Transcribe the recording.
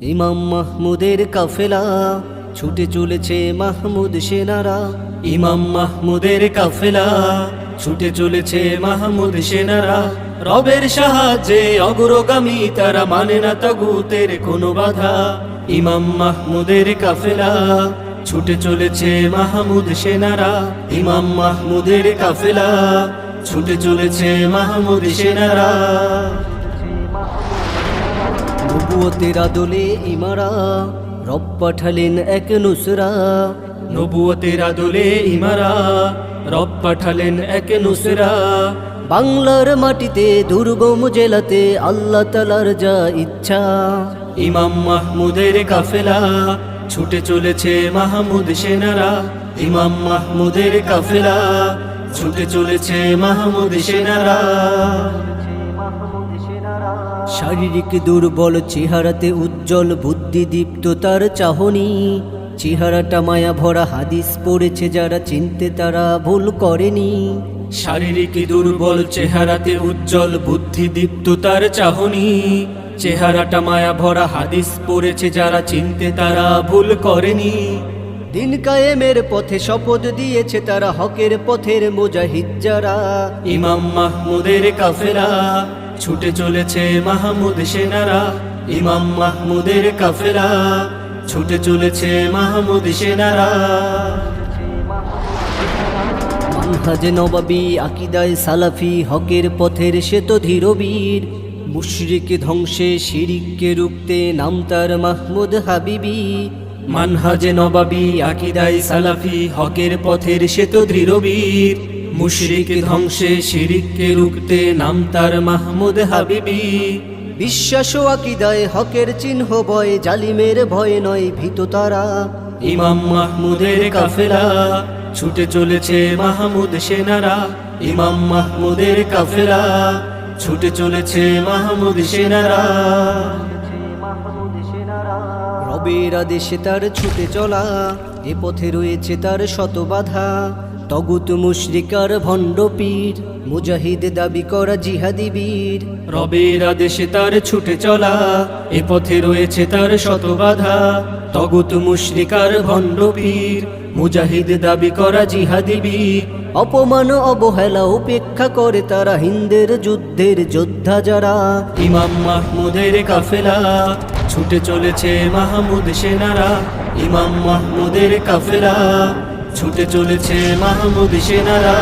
ইমাম মাহমুদের কাফেলা, ছুটে চলেছে মাহমুদ সেনারা। ইমাম মাহমুদের কাফেলা, ছুটে চলেছে মাহমুদ সেনারা। রবের সাহায্যে অগ্রগামী, তারা মানে না তগুতের কোনো বাধা। ইমাম মাহমুদের কাফেলা, ছুটে চলেছে মাহমুদ সেনারা। ইমাম মাহমুদের কাফেলা, ছুটে চলেছে মাহমুদ সেনারা। নবুয়তের আদলে ইমারা রব পাঠালেন এক নুসরা। নবুয়তের আদলে ইমারা রব পাঠালেন এক নুসরা। বাংলার মাটিতে দুর্গম জেলাতে আল্লাহ তালার যা ইচ্ছা। ইমাম মাহমুদের কাফেলা ছুটে চলেছে মাহমুদ সেনারা। ইমাম মাহমুদের কাফেলা ছুটে চলেছে মাহমুদ সেনারা। শারীরিক দুর্বল চেহারাতে উজ্জ্বল বুদ্ধিদীপ্ত তার চাহনি। চেহারাটা মায়া ভরা হাদিস পড়েছে যারা চিনতে তারা ভুল করেনি। শারীরিক দুর্বল চেহারাতে উজ্জ্বল বুদ্ধিদীপ্ত তার চাহনি। চেহারাটা মায়া ভরা হাদিস পড়েছে যারা চিনতে তারা ভুল করেনি। দিন কায়েমের পথে শপথ দিয়েছে তারা হকের পথের মুজাহিদ যারা। ইমাম মাহমুদের কাফেলা। ছুটে চলেছে মাহমুদ সেনারা ইমাম মাহমুদের কাফেলা। ছুটে চলেছে মাহমুদ সেনারা। মানহাজে নবাবী আকিদায় সালাফি হকের পথের সে তো ধীরবীর মুশরিক ধ্বংসে শিরিককে রুখতে নাম তার মাহমুদ হাবিবি। মানহাজে নবাবী আকিদায় সালাফি হকের পথের সে তো দৃঢ়বীর মুশরিক ধ্বংসে শিরিককে রুখতে নাম তার মাহমুদ হাবিবি। বিশ্বাস ও আকিদায় হকের চিহ্ন ভয় জালিমের ভয় নয় ভীত তারা। ইমাম মাহমুদের কাফেলা ছুটে চলেছে মাহমুদ সেনারা। ইমাম মাহমুদের কাফেলা ছুটে চলেছে মাহমুদ সেনারা। রবের আদেশে তার ছুটে চলা এ পথে রয়েছে তার শত বাধা। তগুত মুশরিকার ভণ্ড পীর মুজাহিদ দাবি করা জিহাদি বীর। রবের আদেশে তার ছুটে চলা এ পথে রয়েছে তার শত বাধা তগুত মুশরিকার ভণ্ড পীর মুজাহিদ দাবি করা জিহাদি বীর। অপমান অবহেলা উপেক্ষা করে তারা হিন্দের যুদ্ধের যোদ্ধা যারা। ইমাম মাহমুদের কাফেলা ছুটে চলেছে মাহমুদ সেনারা। ইমাম মাহমুদের কাফেলা ছুটে চলেছে মাহমুদ সেনারা।